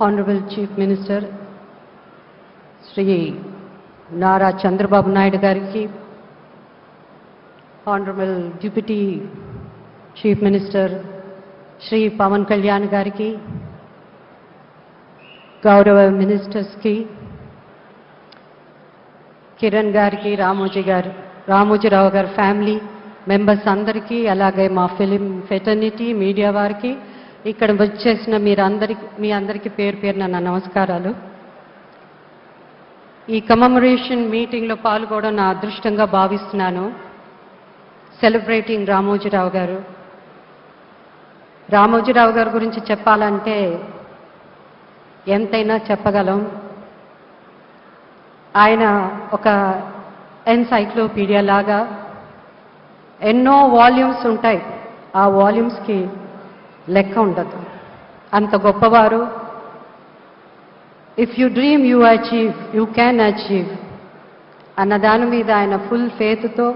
Honorable Chief Minister Shri Nara Chandrababu Naidu గారికి Honorable Deputy Chief Minister Shri Pawan Kalyan గారికి గౌరవ మినిస్టర్స్కి కిరణ్ గారికి రామోజీ గారు రామోజీరావు గారి ఫ్యామిలీ మెంబర్స్ అందరికీ అలాగే మా ఫిలిం ఫెటర్నిటీ మీడియా వారికి ఇక్కడ వచ్చేసిన మీరందరికి మీ అందరికీ పేరు పేరున నా నమస్కారాలు. ఈ కమమరేషన్ మీటింగ్లో పాల్గొనడం నా అదృష్టంగా భావిస్తున్నాను. సెలబ్రేటింగ్ రామోజీరావు గారు. రామోజీరావు గారి గురించి చెప్పాలంటే ఎంతైనా చెప్పగలం. ఆయన ఒక ఎన్సైక్లోపీడియా లాగా ఎన్నో వాల్యూమ్స్ ఉంటాయి. ఆ వాల్యూమ్స్కి లెక్క ఉండదు. అంత గొప్పవారు. If you dream you achieve you can achieve అన్న దాని మీద ఆయన ఫుల్ ఫేత్తో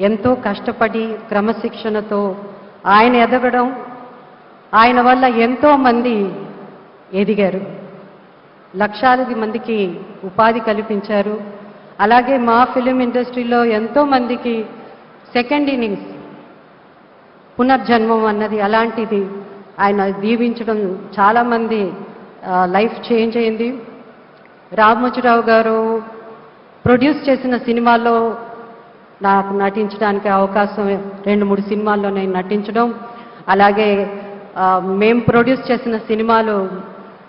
ఎంతో కష్టపడి క్రమశిక్షణతో ఆయన ఎదగడం ఆయన వల్ల ఎంతోమంది ఎదిగారు. లక్షాది మందికి ఉపాధి కల్పించారు. అలాగే మా ఫిలిం ఇండస్ట్రీలో ఎంతోమందికి సెకండ్ ఇన్నింగ్స్ పునర్జన్మం అన్నది అలాంటిది ఆయన దీవించడం చాలామంది లైఫ్ చేంజ్ అయింది. రామోజీరావు గారు ప్రొడ్యూస్ చేసిన సినిమాల్లో నాకు నటించడానికి అవకాశం రెండు మూడు సినిమాల్లో నేను నటించడం. అలాగే మేము మేం ప్రొడ్యూస్ చేసిన సినిమాలు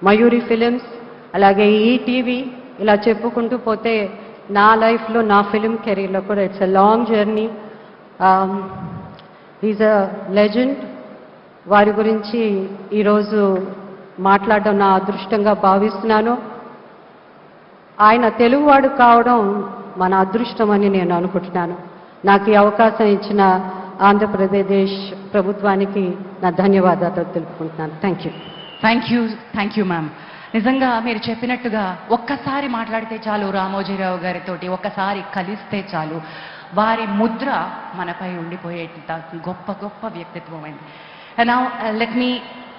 మయూరి ఫిలిమ్స్ అలాగే ఈటీవీ ఇలా చెప్పుకుంటూ పోతే నా లైఫ్లో నా ఫిలిం కెరీర్లో కూడా it's a long journey he's a legend వారి గురించి ఈరోజు మాట్లాడడం నా అదృష్టంగా భావిస్తున్నాను. ఆయన తెలుగువాడు కావడం మన అదృష్టం అని నేను అనుకుంటున్నాను. నాకు ఈ అవకాశం ఇచ్చిన ఆంధ్రప్రదేశ్ ప్రభుత్వానికి నా ధన్యవాదాలు తెలుపుకుంటున్నాను. Thank you thank you thank you ma'am నిజంగా మీరు చెప్పినట్టుగా ఒక్కసారి మాట్లాడితే చాలు రామోజీరావు గారితోటి ఒక్కసారి కలిస్తే చాలు. వారి ముద్ర మనపై ఉండిపోయేట గొప్ప గొప్ప వ్యక్తిత్వం అయింది నౌ లెట్ మీ uh,